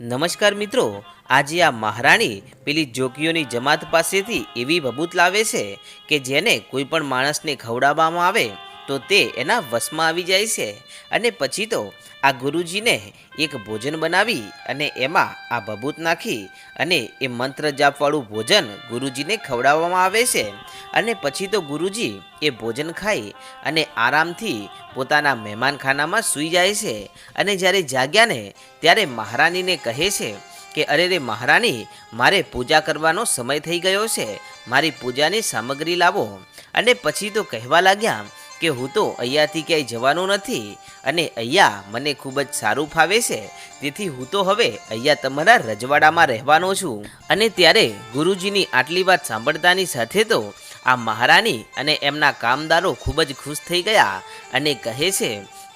નમસ્કાર મિત્રો, આજે આ મહારાણી પેલી જોકીઓની જમાત પાસેથી એવી બબૂત લાવે છે કે જેને કોઈ પણ માણસને ખવડાવવામાં આવે તો તે એના વશમાં આવી જાય છે. અને પછી તો આ ગુરુજીને એક ભોજન બનાવી અને એમાં આ બબૂત નાખી અને એ મંત્ર જાપવાળું ભોજન ગુરુજીને ખવડાવવામાં આવે છે. અને પછી તો ગુરુજી એ ભોજન ખાઈ અને આરામથી પોતાના મહેમાનખાનામાં સૂઈ જાય છે. અને જ્યારે જાગ્યા ને ત્યારે મહારાણીને કહે છે કે, અરે રે મહારાણી મારે પૂજા કરવાનો સમય થઈ ગયો છે. મારી પૂજાની સામગ્રી લાવો. અને પછી તો કહેવા લાગ્યા કે હું તો અહીંયાથી ક્યાંય જવાનું નથી અને અહીંયા મને ખૂબ જ સારું ફાવે છે. તેથી હું તો હવે અહીંયા તમારા રજવાડામાં રહેવાનો છું. અને ત્યારે ગુરુજીની આટલી વાત સાંભળતાની સાથે તો આ મહારાણી અને એમના કામદારો ખૂબ જ ખુશ થઈ ગયા અને કહે છે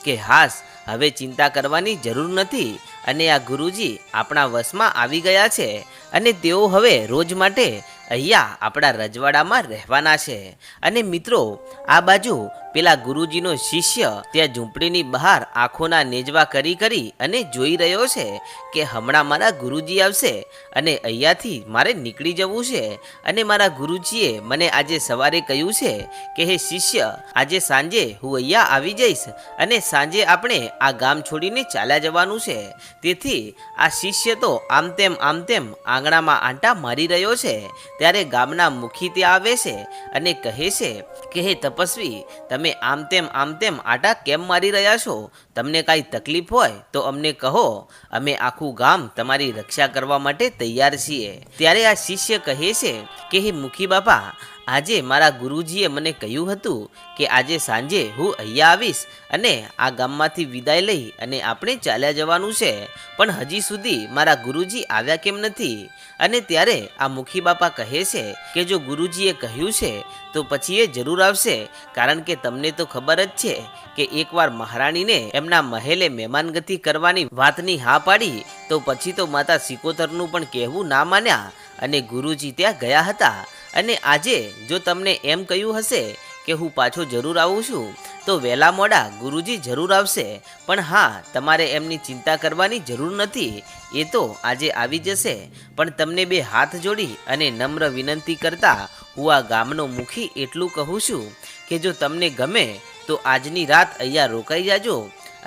કે હાસ, હવે ચિંતા કરવાની જરૂર નથી અને આ ગુરુજી આપણા વશમાં આવી ગયા છે અને તેઓ હવે રોજ માટે અહીંયા આપણા રજવાડામાં રહેવાના છે. અને મિત્રો, આ બાજુ પેલા ગુરુજીનો શિષ્ય ત્યાં ઝૂંપડીની બહાર આંખોના નેજવા કરી કરી અને જોઈ રહ્યો છે કે હમણાં મારા ગુરુજી આવશે અને અહીંયાથી મારે નીકળી જવું છે. અને મારા ગુરુજીએ મને આજે સવારે કહ્યું છે કે, હે શિષ્ય, આજે સાંજે હું અહીંયા આવી જઈશ અને સાંજે આપણે આ ગામ છોડીને ચાલ્યા જવાનું છે. તેથી આ શિષ્ય તો આમ તેમ આમ તેમ આંગણામાં આંટા મારી રહ્યો છે. ત્યારે ગામના મુખી ત્યાં આવે છે અને કહે છે કે, હે તપસ્વી, તમે આમ તેમ આમ તેમ આટા કેમ મારી રહ્યા છો? તમને કાંઈ તકલીફ હોય તો અમને કહો. અમે આખું ગામ તમારી રક્ષા કરવા માટે તૈયાર છીએ. ત્યારે આ શિષ્ય કહે છે કે, હે મુખી બાપા આજે મારા ગુરુજીએ મને કહ્યું હતું કે આજે સાંજે હું અહીંયા આવીશ અને આ ગામમાંથી વિદાય લઈ અને આપણે ચાલ્યા જવાનું છે. પણ હજી સુધી મારા ગુરુજી આવ્યા કેમ નથી? અને ત્યારે આ મુખી બાપા કહે છે કે જો ગુરુજીએ કહ્યું છે, તો પછી એ જરૂર આવશે. કારણ કે તમને તો ખબર જ છે કે એકવાર મહારાણીને એમના મહેલે મહેમાનગતિ કરવાની વાતની હા પાડી, તો પછી તો માતા સિકોતરનું પણ કહેવું ના માન્યા અને ગુરુજી ત્યાં ગયા હતા. અને આજે જો તમને એમ કહ્યું હશે કે હું પાછો જરૂર આવું છું, તો વહેલા મોડા ગુરુજી જરૂર આવશે. પણ હા, તમારે એમની ચિંતા કરવાની જરૂર નથી. એ તો આજે આવી જશે. પણ તમને બે હાથ જોડી અને નમ્ર વિનંતી કરતા હું આ ગામનો મુખી એટલું કહું છું કે જો તમને ગમે, તો આજની રાત અહીંયા રોકાઈ જાજો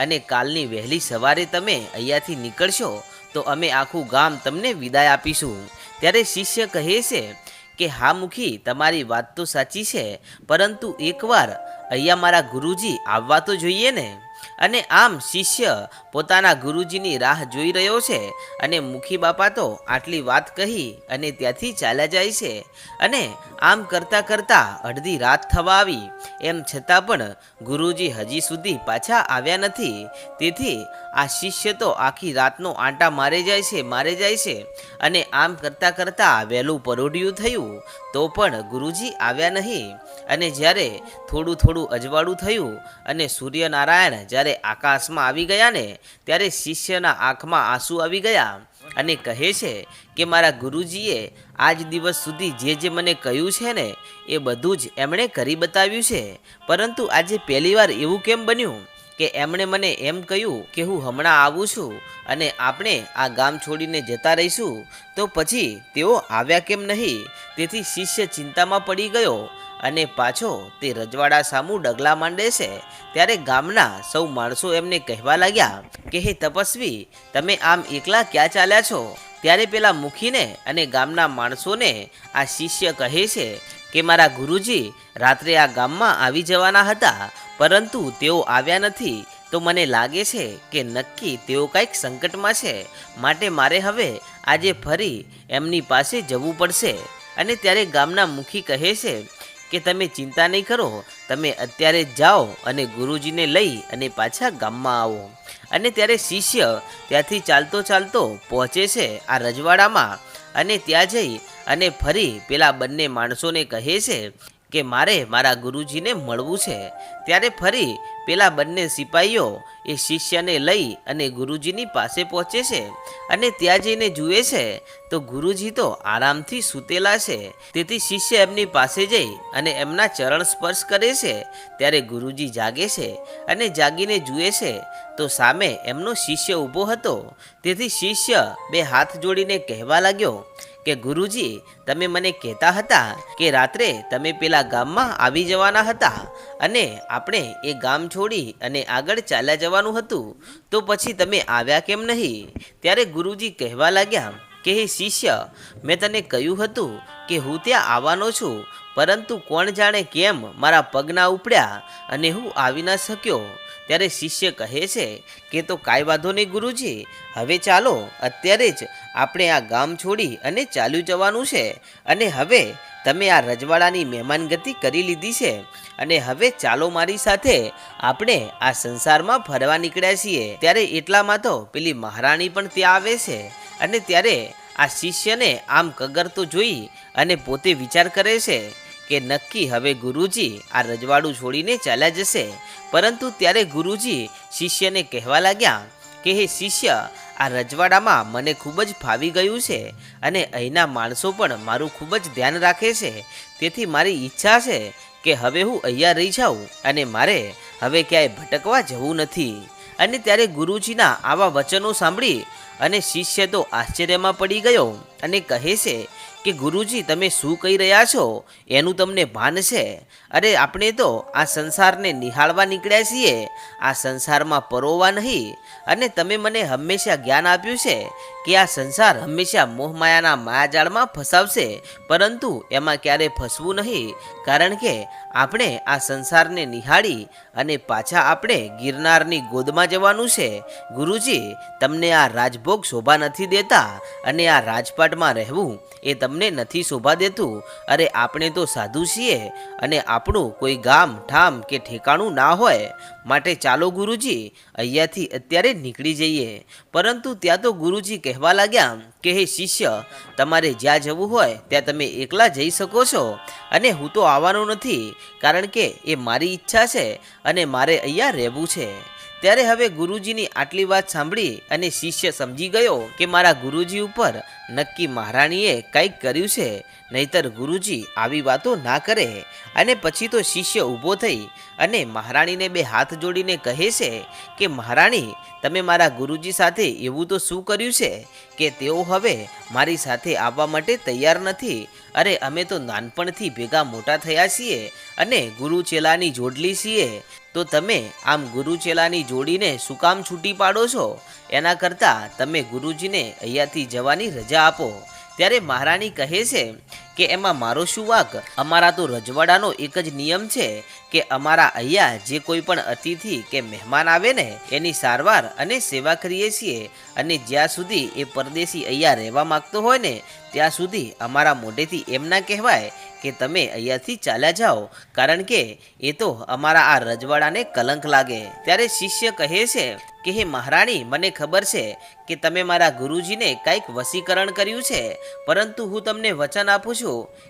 અને કાલની વહેલી સવારે તમે અહીંયાથી નીકળશો, તો અમે આખું ગામ તમને વિદાય આપીશું. ત્યારે શિષ્ય કહે છે કે, હા, મુખી, તમારી વાત તો સાચી છે, પરંતુ એકવાર અહીંયા મારા ગુરુજી આવવા તો જોઈએ ને? અને આમ શિષ્ય પોતાના ગુરુજીની રાહ જોઈ રહ્યો છે અને મુખી બાપા તો આટલી વાત કહી અને ત્યાંથી ચાલ્યા જાય છે. અને આમ કરતાં કરતાં અડધી રાત થવા આવી. એમ છતાં પણ ગુરુજી હજી સુધી પાછા આવ્યા નથી. તેથી આ શિષ્ય તો આખી રાતનો આંટા મારે જાય છે, મારે જાય છે. અને આમ કરતાં કરતાં વહેલું પરોઢિયું થયું, તો પણ ગુરુજી આવ્યા નહીં. અને જ્યારે થોડું થોડું અજવાળું થયું અને સૂર્યનારાયણ જ્યારે આકાશમાં આવી ગયા ને, ત્યારે શિષ્યના આંખમાં આંસુ આવી ગયા અને કહે છે કે, મારા ગુરુજીએ આજ દિવસ સુધી જે જે મને કહ્યું છે ને, એ બધું જ એમણે કરી બતાવ્યું છે. પરંતુ આજે પહેલીવાર એવું કેમ બન્યું? કે એમણે મને એમ કહ્યું કે હું હમણાં આવું છું અને આપણે આ ગામ છોડીને જતા રહીશું, તો પછી તેઓ આવ્યા કેમ નહીં? તેથી શિષ્ય ચિંતામાં પડી ગયો અને પાછો તે રજવાડા સામું ડગલા માંડે છે. ત્યારે ગામના સૌ માણસો એમને કહેવા લાગ્યા કે, હે તપસ્વી, તમે આમ એકલા ક્યાં ચાલ્યા છો? ત્યારે પેલા મુખીને અને ગામના માણસોને આ શિષ્ય કહે છે કે, મારા ગુરુજી, રાત્રે આ ગામમાં આવી જવાના હતા પરંતુ તેઓ આવ્યા નથી, તો મને લાગે છે કે નક્કી તેઓ કંઈક સંકટમાં છે. માટે મારે હવે આજે ફરી એમની પાસે જવું પડશે. અને ત્યારે ગામના મુખી કહે છે કે, તમે ચિંતા નહીં કરો, તમે અત્યારે જાઓ અને ગુરુજીને લઈ અને પાછા ગામમાં આવો. અને ત્યારે શિષ્ય ત્યાંથી ચાલતો ચાલતો પહોંચે છે આ રજવાડામાં. અને ત્યાં જઈ અને ફરી પેલા બંને માણસોને કહે છે કે મારે મારા ગુરુજીને મળવું છે, ત્યારે ફરી પેલા બંને સિપાહીઓ એ શિષ્યને લઈ અને ગુરુજીની પાસે પહોંચે છે અને ત્યાં જઈને જુએ છે, તો ગુરુજી તો આરામથી સૂતેલા છે. તેથી શિષ્ય એમની પાસે જઈ અને એમના ચરણ સ્પર્શ કરે છે, ત્યારે ગુરુજી જાગે છે અને જાગીને જુએ છે તો સામે એમનો શિષ્ય ઊભો હતો. તેથી શિષ્ય બે હાથ જોડીને કહેવા લાગ્યો કે, ગુરુજી, તમે મને કહેતા હતા કે રાત્રે તમે પેલા ગામમાં આવી જવાના હતા અને આપણે એ ગામ છોડી અને આગળ ચાલ્યા જવાનું હતું. તો પછી તમે આવ્યા કેમ નહીં? ત્યારે ગુરુજી કહેવા લાગ્યા કે, હે શિષ્ય, મેં તને કહ્યું હતું કે હું ત્યાં આવવાનો છું, પરંતુ કોણ જાણે કેમ મારા પગના ઉપડ્યા અને હું આવી ના શક્યો. ત્યારે શિષ્ય કહે છે કે તો કાંઈ વાંધો નહીં ગુરુજી, હવે ચાલો, અત્યારે જ આપણે આ ગામ છોડી અને ચાલ્યું જવાનું છે. અને હવે તમે આ રજવાડાની મહેમાનગતિ કરી લીધી છે. અને હવે ચાલો મારી સાથે આપણે આ સંસારમાં ફરવા નીકળ્યા છીએ. ત્યારે એટલામાં તો પેલી મહારાણી પણ ત્યાં આવે છે. અને ત્યારે આ શિષ્યને આમ કગરતો જોઈ અને પોતે વિચાર કરે છે. કે નક્કી હવે ગુરુજી આ રજવાડું છોડીને ચાલ્યા જશે. પરંતુ ત્યારે ગુરુજી શિષ્યને કહેવા લાગ્યા કે, હે શિષ્ય, આ રજવાડામાં મને ખૂબ જ ફાવી ગયું છે અને અહીંના માણસો પણ મારું ખૂબ જ ધ્યાન રાખે છે. તેથી મારી ઈચ્છા છે કે હવે હું અહીંયા રહી જાઉં અને મારે હવે ક્યાંય ભટકવા જવું નથી. અને ત્યારે ગુરુજીના આવા વચનો સાંભળી અને શિષ્ય તો આશ્ચર્યમાં પડી ગયો અને કહે છે કે, ગુરુજી, તમે શું કહી રહ્યા છો? એનું તમને ભાન છે? અરે, આપણે તો આ સંસારને નિહાળવા નીકળ્યા છીએ. આ સંસારમાં પરોવા નહીં. અને તમે મને હંમેશા જ્ઞાન આપ્યું છે કે આ સંસાર હંમેશા મોહમાયાના માયાજાળમાં ફસાવશે. પરંતુ એમાં ક્યારે ફસવું નહીં? કારણ કે આપણે આ સંસારને નિહાળી અને પાછા આપણે ગિરનારની ગોદમાં જવાનું છે. ગુરુજી, તમને આ રાજભોગ શોભા નથી દેતા અને આ રાજપાટમાં રહેવું એ તમને નથી શોભા દેતું. અરે આપણે તો સાધુ છીએ અને આપણું કોઈ ગામ, ઠામ કે ઠેકાણું ના હોય. માટે ચાલો ગુરુજી, અહીંયાથી અત્યારે નીકળી જઈએ. પરંતુ ત્યાં તો ગુરુજી કહેવા લાગ્યા કે, હે શિષ્ય, તમારે જ્યાં જવું હોય ત્યાં તમે એકલા જઈ શકો છો. અને હું તો આવવાનો નથી, કારણ કે એ મારી ઈચ્છા છે અને મારે અહીંયા રહેવું છે. ત્યારે હવે ગુરુજીની આટલી વાત સાંભળી અને શિષ્ય સમજી ગયો કે મારા ગુરુજી ઉપર નક્કી મહારાણીએ કંઈક કર્યું છે. નહીતર ગુરુજી આવી વાતો ના કરે અને પછી તો શિષ્ય ઊભો થઈ અને મહારાણીને બે હાથ જોડીને કહે છે કે, મહારાણી, તમે મારા ગુરુજી સાથે એવું તો શું કર્યું છે કે તેઓ હવે મારી સાથે આવવા માટે તૈયાર નથી? અરે, અમે તો નાનપણથી ભેગા મોટા થયા છીએ અને ગુરુ ચેલાની જોડલી છીએ. તો તમે આમ ગુરુ ચેલાની જોડીને શું કામ છૂટી પાડો છો? એના કરતાં તમે ગુરુજીને અહીંયાથી જવાની રજા આપો. ત્યારે મહારાણી કહે છે કે એમાં મારો શું વાક? અમારા તો રજવાડાનો એક જ નિયમ છે કે અમારા અહીંયા જે કોઈ પણ અતિથિ કે મહેમાન આવે ને, એની સારવાર અને સેવા કરીએ છીએ. અને જ્યાં સુધી એ પરદેશી અહીંયા રહેવા માંગતો હોય ને, ત્યાં સુધી અમારા મોઢેથી એમ ના કહેવાય કે તમે અહીંયાથી ચાલ્યા જાઓ. કારણ કે એ તો અમારા આ રજવાડાને કલંક લાગે. ત્યારે શિષ્ય કહે છે કે, હે મહારાણી, મને ખબર છે કે તમે મારા ગુરુજીને કંઈક વસીકરણ કર્યું છે. પરંતુ હું તમને વચન આપું છું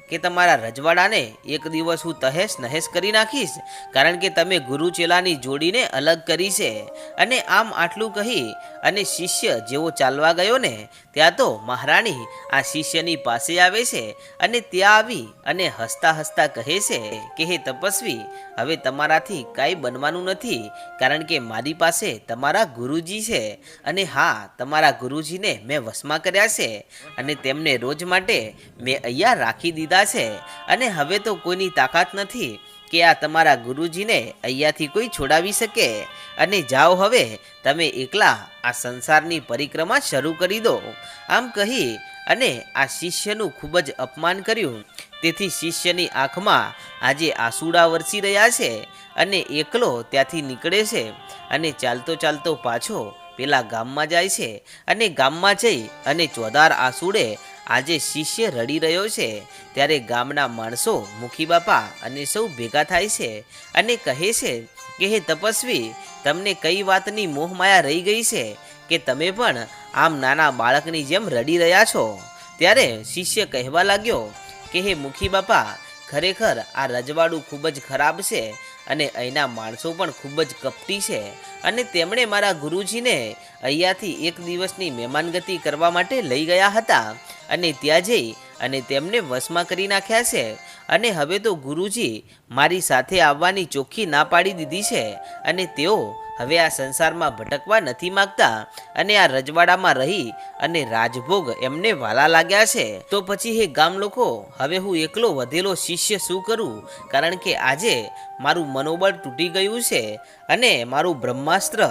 કે તમારા રજવાડાને એક દિવસ હું તહેશ નહેશ કરી નાખીશ? કારણ કે તમે ગુરુ ચેલાની જોડીને અલગ કરી છે. અને આમ આટલું કહી અને શિષ્ય જેવો ચાલવા ગયો ને, ત્યાં તો મહારાણી આ શિષ્યની પાસે આવે છે અને ત્યાં આવી અને હસતા હસતા કહે છે કે, હે તપસ્વી હવે તમારાથી કાંઈ બનવાનું નથી, કારણ કે મારી પાસે તમારા ગુરુજી છે. અને હા, તમારા ગુરુજીને મેં વશમાં કર્યા છે. અને તેમને રોજ માટે મેં અહીંયા રાખી દીધા છે. અને હવે તો કોઈની તાકાત નથી કે આ તમારા ગુરુજીને અહીંયાથી કોઈ છોડાવી શકે. અને જાઓ હવે, તમે એકલા આ સંસારની પરિક્રમા શરૂ કરી દો. આમ કહી અને આ શિષ્યનું ખૂબ જ અપમાન કર્યું. તેથી શિષ્યની આંખમાં આજે આંસુડા વરસી રહ્યા છે અને એકલો ત્યાંથી નીકળે છે અને ચાલતો ચાલતો પાછો પેલા ગામમાં જાય છે અને ગામમાં જઈ અને ચોધાર આંસુડે આજે શિષ્ય રડી રહ્યો છે. ત્યારે ગામના માણસો મુખી બાપા અને સૌ ભેગા થાય છે અને કહે છે કે, હે તપસ્વી, તમને કઈ વાતની મોહમાયા રહી ગઈ છે? કે તમે પણ આમ નાના બાળકની જેમ રડી રહ્યા છો? ત્યારે શિષ્ય કહેવા લાગ્યો કે, હે મુખી બાપા, ખરેખર આ રજવાડું ખૂબ જ ખરાબ છે અને અહીંના માણસો પણ ખૂબ જ કપટી છે અને તેમણે મારા ગુરુજીને અહીંયાથી એક દિવસની મહેમાનગતિ કરવા માટે લઈ ગયા હતા અને ત્યાં જઈ અને તેમને વશમાં કરી નાખ્યા છે અને હવે તો ગુરુજી મારી સાથે આવવાની ચોખ્ખી ના પાડી દીધી છે અને તેઓ હવે આ સંસારમાં ભટકવા નથી માગતા અને આ રજવાડામાં રહી અને રાજભોગ એમને વાલા લાગ્યા છે. તો પછી હે ગામ લોકો હવે હું એકલો વધેલો શિષ્ય શું કરું? કારણ કે આજે મારું મનોબળ તૂટી ગયું છે અને મારું બ્રહ્માસ્ત્ર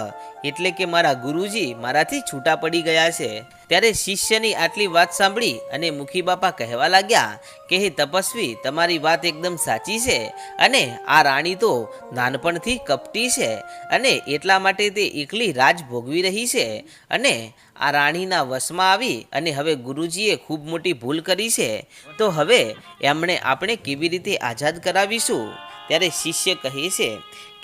એટલે કે મારા ગુરુજી મારાથી છૂટા પડી ગયા છે. ત્યારે શિષ્યની આટલી વાત સાંભળી અને મુખી બાપા કહેવા લાગ્યા કે, હે તપસ્વી, તમારી વાત એકદમ સાચી છે અને આ રાણી તો નાનપણથી કપટી છે અને એટલા માટે તે એકલી રાજ ભોગવી રહી છે અને આ રાણીના વશમાં આવી અને હવે ગુરુજીએ ખૂબ મોટી ભૂલ કરી છે. તો હવે એમણે આપણે કેવી રીતે આઝાદ કરાવીશું? ત્યારે શિષ્ય કહે છે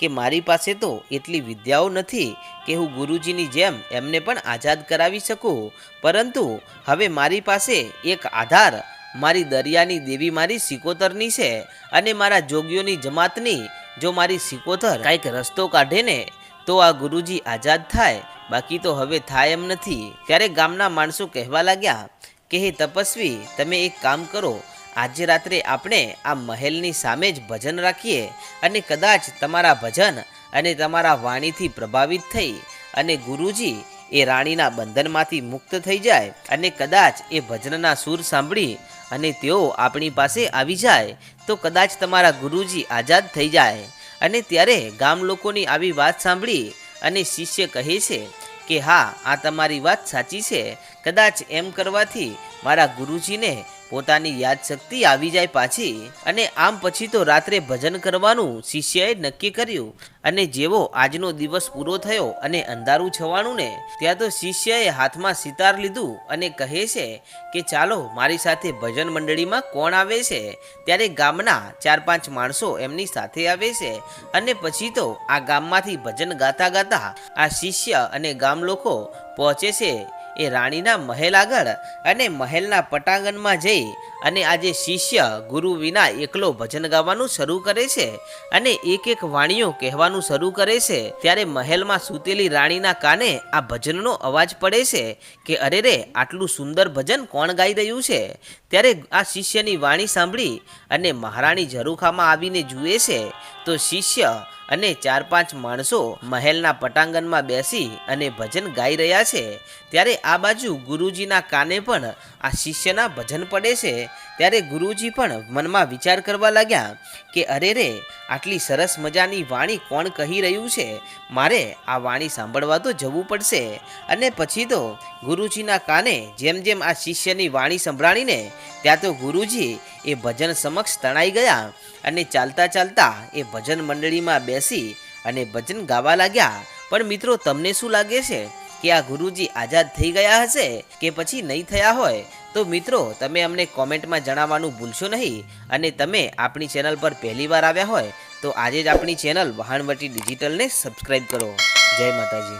કે મારી પાસે તો એટલી વિદ્યાઓ નથી કે હું ગુરુજીની જેમ એમને પણ આઝાદ કરાવી શકું. પરંતુ હવે મારી પાસે એક આધાર, મારી દરિયાની દેવી મારી સિકોતરની છે અને મારા જોગીઓની જમાતની. જો મારી સિકોતર કાંઈક રસ્તો કાઢે ને, તો આ ગુરુજી આઝાદ થાય. બાકી તો હવે થાય એમ નથી. ત્યારે ગામના માણસો કહેવા લાગ્યા કે, હે તપસ્વી, તમે એક કામ કરો આજે રાત્રે આપણે આ મહેલની સામે જ ભજન રાખીએ અને કદાચ તમારા ભજન અને તમારા વાણીથી પ્રભાવિત થઈ અને ગુરુજી એ રાણીના બંધનમાંથી મુક્ત થઈ જાય અને કદાચ એ ભજનના સૂર સાંભળી અને તેઓ આપણી પાસે આવી જાય, તો કદાચ તમારા ગુરુજી આઝાદ થઈ જાય. અને ત્યારે ગામ લોકોની આવી વાત સાંભળી અને શિષ્ય કહે છે કે, હા, આ તમારી વાત સાચી છે. કદાચ એમ કરવાથી મારા ગુરુજીને પોતાની યાદશક્તિ આવી જાય પાછી અને આમ પછી તો રાત્રે ભજન કરવાનું શિષ્યએ નક્કી કર્યું અને જેવો આજનો દિવસ પૂરો થયો અને અંધારું છવાણું ને, ત્યાં તો શિષ્યએ હાથમાં સિતાર લીધું અને કહે છે કે ચાલો મારી સાથે ભજન મંડળીમાં કોણ આવે છે? ત્યારે ગામના ચાર પાંચ માણસો એમની સાથે આવે છે અને પછી તો આ ગામમાંથી ભજન ગાતા ગાતા આ શિષ્ય અને ગામ લોકો પહોંચે છે. એ રાણીના મહેલ આગળ અને મહેલના પટાંગણમાં જઈ અને આજે શિષ્ય ગુરુ વિના એકલો ભજન ગાવાનું શરૂ કરે છે અને એક એક વાણીઓ કહેવાનું શરૂ કરે છે, ત્યારે મહેલમાં સૂતેલી રાણીના કાને આ ભજનનો અવાજ પડે છે કે, અરે રે, આટલું સુંદર ભજન કોણ ગાઈ રહ્યું છે? ત્યારે આ શિષ્યની વાણી સાંભળી અને મહારાણી ઝરૂખામાં આવીને જુએ છે. તો શિષ્ય અને ચાર પાંચ માણસો મહેલના પટાંગણમાં બેસી અને ભજન ગાઈ રહ્યા છે. ત્યારે આ બાજુ ગુરુજીના કાને પણ આ શિષ્યના ભજન પડે છે ત્યારે ગુરુજી પણ મનમાં વિચાર કરવા લાગ્યા કે, અરે રે, આટલી સરસ મજાની વાણી કોણ કહી રહ્યું છે? મારે આ વાણી સાંભળવા તો જવું પડશે. અને પછી તો ગુરુજીના કાને જેમ જેમ આ શિષ્યની વાણી સંભળાણીને, ત્યાં તો ગુરુજી એ ભજન સમક્ષ તણાઈ ગયા અને ચાલતા ચાલતા એ ભજન મંડળીમાં બેસી અને ભજન ગાવા લાગ્યા. પણ મિત્રો, તમને શું લાગે છે? કે આ ગુરુજી આઝાદ થઈ ગયા હશે કે પછી નહીં થયા હોય, તો મિત્રો, તમે અમને કોમેન્ટમાં જણાવવાનું ભૂલશો નહીં અને તમે આપણી ચેનલ પર પહેલી વાર આવ્યા હોય, તો આજે જ આપણી ચેનલ વહાણવટી ડિજિટલને સબસ્ક્રાઈબ કરો. જય માતાજી.